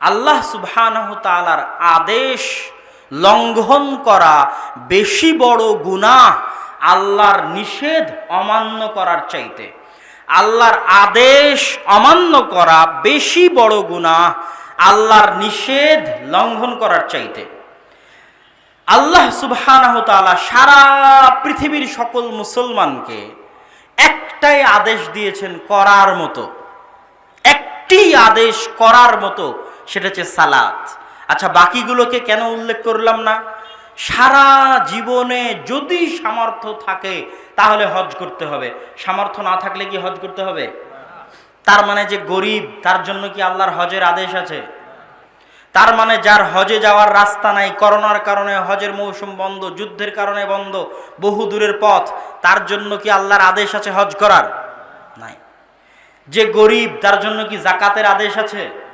আল্লাহ সুবহানাহু তাআলার আদেশ লঙ্ঘন করা বেশি বড় গুনাহ আল্লাহর নিষেধ অমান্য করার চাইতে। আল্লাহর আদেশ অমান্য করা বেশি বড় গুনাহ আল্লাহর নিষেধ লঙ্ঘন করার চাইতে। আল্লাহ সুবহানাহু সারা পৃথিবীর সকল মুসলমানকে একটাই আদেশ দিয়েছেন করার মতো। একটি আদেশ করার মতো সেটা হচ্ছে সালাত। আচ্ছা বাকিগুলোকে কেন উল্লেখ করলাম না? সারা জীবনে যদি সামর্থ্য থাকে, তাহলে হজ করতে হবে। সামর্থ্য না থাকলে কি হজ করতে হবে? তার মানে যে গরিব, তার জন্য কি আল্লাহর হজের আদেশ আছে? তার মানে যার হজে যাওয়ার রাস্তা নাই, করোনার কারণে হজের মৌসুম বন্ধ, যুদ্ধের কারণে বন্ধ, বহু দূরের পথ, তার জন্য কি আল্লাহর আদেশ আছে হজ করার? নাই। যে গরিব, তার জন্য কি জাকাতের আদেশ আছে?